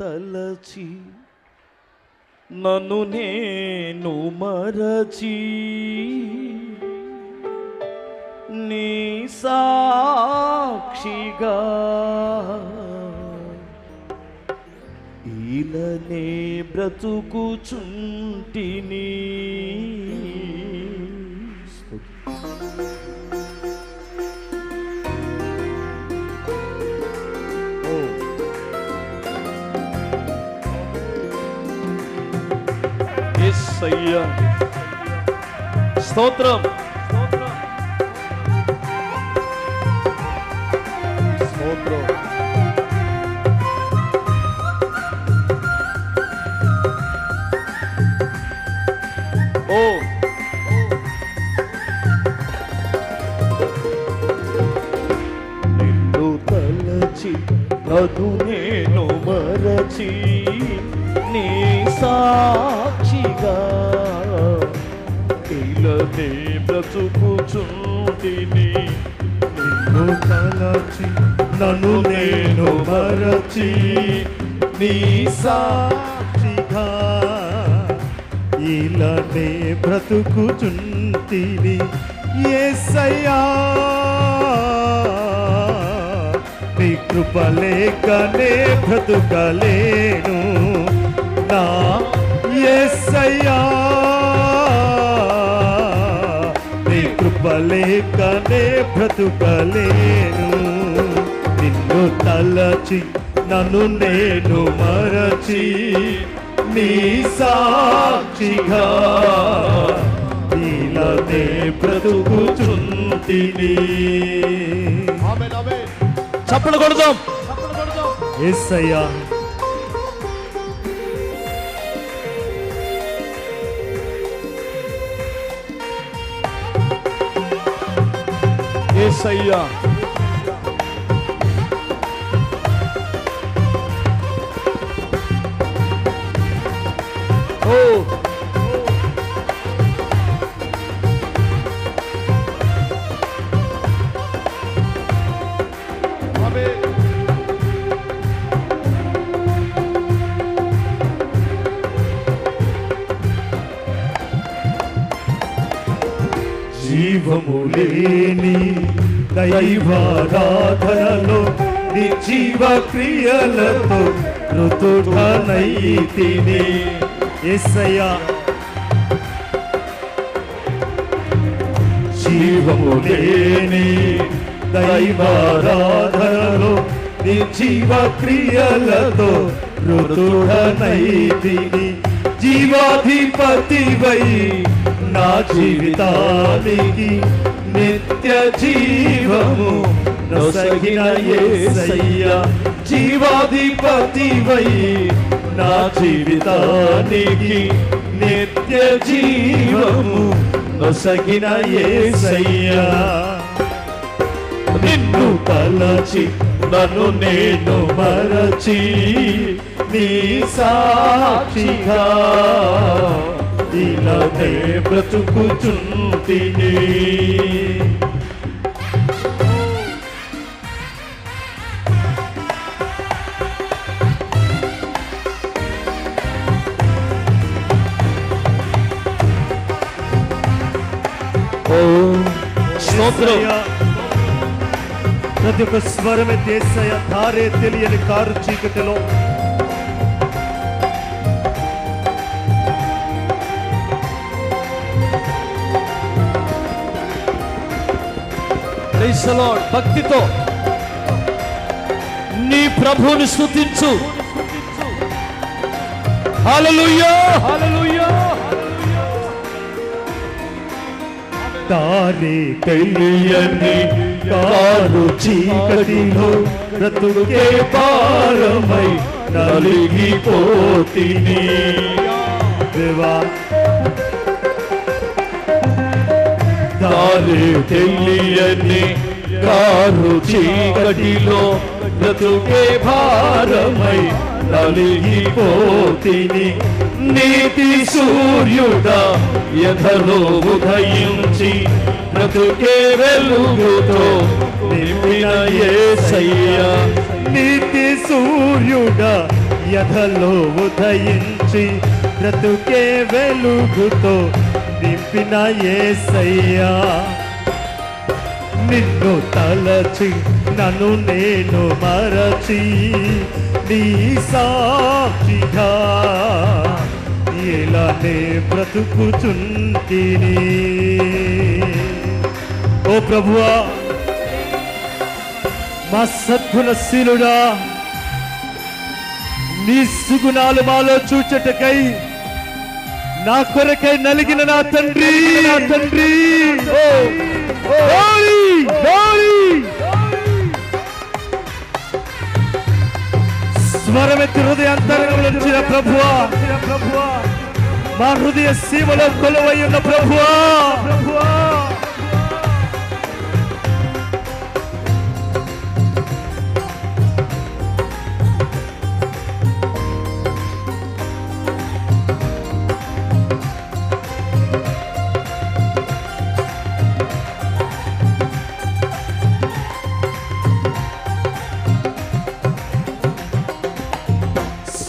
తలచి నన్ను నేను మరచి నీ సాక్షిగా ఈలనే బ్రతుకుచుంటిని. యేసయ్యా స్తోత్రం. స్తోత్రం. ఓ. నిన్ను తలచి నన్ను నేను మరచి నీ సాక్షిగా ఇలనే బ్రతుకుచుంటిని. నిన్ను కలచి నన్ను నేను మరచి నీ సాక్షిగా ఇలానే బ్రతుకుచుంటిని. యేసయ్యా నీ కృప లేకనే బ్రతుకలేను. నా యేసయ్యా నీ కృప లేకనే బ్రతుకలేను. నిన్ను తలచి నన్ను నేను మరచి నీ సాక్షిగా నీలనే బ్రతుకుచుంటిని. చప్పలు కొడదాం. ఎస్సయ్యా యేసయ్యా ఓ జీవము లేని దైవారాధనలో నిజీవ క్రియలతో ఋతుడనైతిని ఎస్సయ్యా జీవము లేని దైవారాధనలో నిజీవ క్రియలతో ఋతుడనైతిని జీవాధిపతివై నా జీవితానికి నిత్య జీవము నొసగిన జీవాధిపతి వై నా జీవితానికి నిత్య జీవము నొసగిన ఏసయ్యా. నిన్ను తలచి నన్ను నేను మరచి నీ సాక్షిగా ఇలానే బ్రతుకుచుంటిని. ప్రతి ఒక్క స్వరమే దేశయ ధారే తెలియని కారు చీకటిలో. భక్తితో. నీ ప్రభువుని హల్లెలూయా తారే తెలియని కారు చీకటిలో బ్రతుకే భారమై నలిగిపోతిని. దేవా దారి తెలియని కారు చీకటిలో బ్రతుకే భారమై నలిగిపోతిని. నీతి సూర్యుడ ఎదలో ఉదయించి బ్రతుకే వెలుగుతో నింపిన యేసయ్యా నీతి సూర్యుడ ఎదలో ఉదయించి బ్రతుకే వెలుగుతో నింపిన ఏసయ్యా. నిన్ను తలచి నన్ను నేను మరచి నీ సాక్షిగా ఇలానే బ్రతుకుచుంటిని. ఓ ప్రభువా మా సద్గుణశీలుడా నీ సుగుణాలు మాలో చూచటకై నా కొరకై నలిగిన నా తండ్రి. నా తండ్రి! స్వరమెత్తి హృదయాంతరంలో వచ్చిన ప్రభువా ప్రభువా. మా హృదయ సీమలో కొలువై ఉన్న ప్రభువా. ప్రభువా.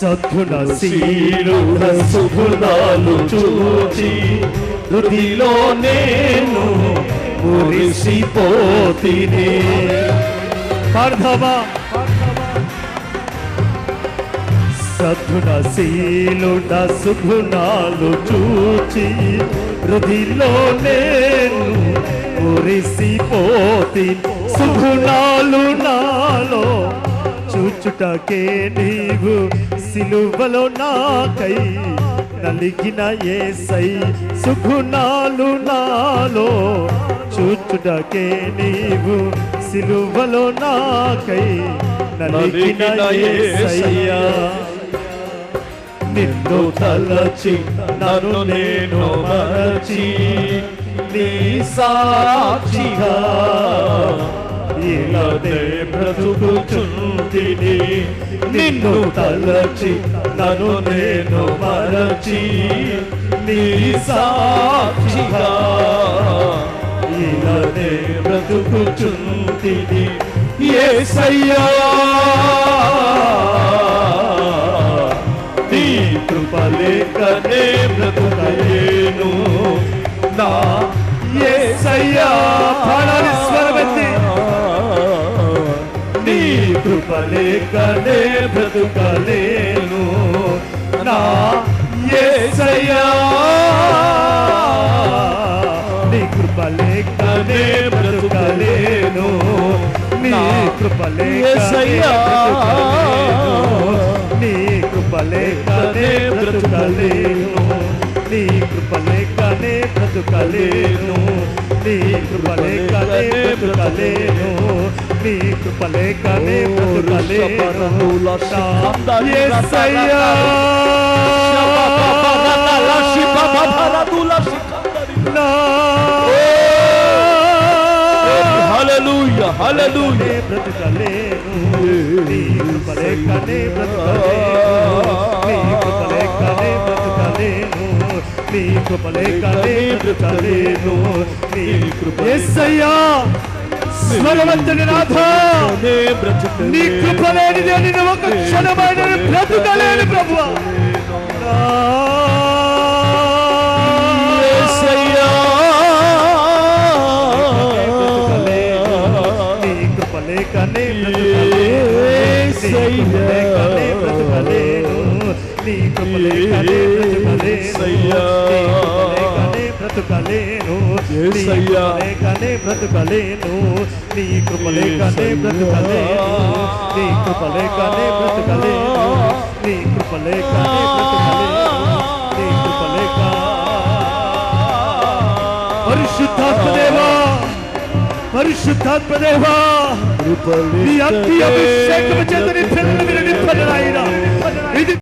సద్గుణ శీలుడ సుగుణాలు చూచి హృదిలో నేను మురిసిపోతిని. పార్థమా సద్గుణ శీలుడ సుగుణాలు చూచి హృదిలో నేను మురిసిపోతి. సుగుణాలు నాలో చూచుటకే నీవు సిలువలో నాకై నలిగిన ఏసై సుగుణాలు నాలో చూచుటకే నీవు సిలువలో నాకై నలిగిన ఏసయ్యా. నిన్ను తలచి నన్ను నేను మరచి నీ సాక్షిగా ఇలానే బ్రతుకుచుంటిని. నిన్ను తలచి నను నేను మరచి. నీ సాక్షిగా ఇలానే బ్రతుకుచుంటిని. ఏ సయ్యా కృపలేకనే బ్రతుకలేను నా యేసయ్యా నీ కృపలేకనే బ్రతుకలేను నీ కృపలేకనే యేసయ్యా. బ్రతుకలేను నీ కృపలేకనే బ్రతుకలేను నీ కృపలేకనే బ్రతుకలేను నీ కృపలేకనే బ్రతుకలేను నీ కృపలేకనే బ్రతుకలేను నా యేసయ్యా నా హల్లెలూయా హల్లెలూయా నే బ్రతుకలేను నీ కృపలేకనే నీ కృపలేకనే బ్రతుకలేను నీ కృప యేసయ్యా స్వరవంతుని నాథ. నీ కృప లేనిదే నేను ఒక క్షణమైన బ్రతుకలేను యేసయ్యా నీ కృపలేకనే నీ బ్రతుకలేను. నీ కృపలేకనే బ్రతుకలేను. నీ కృపలేకనే బ్రతుకలేను. నీ కృపలేకనే బ్రతుకలేను. నీ కృపలేకనే బ్రతుకలేను. నీ కృపలేక పరిశుద్ధాత్మదేవా పరిశుద్ధాత్మదేవా. నీ అతి అభిషేకము చేత నీ పిల్లలు మీరు నింపండి నాయనా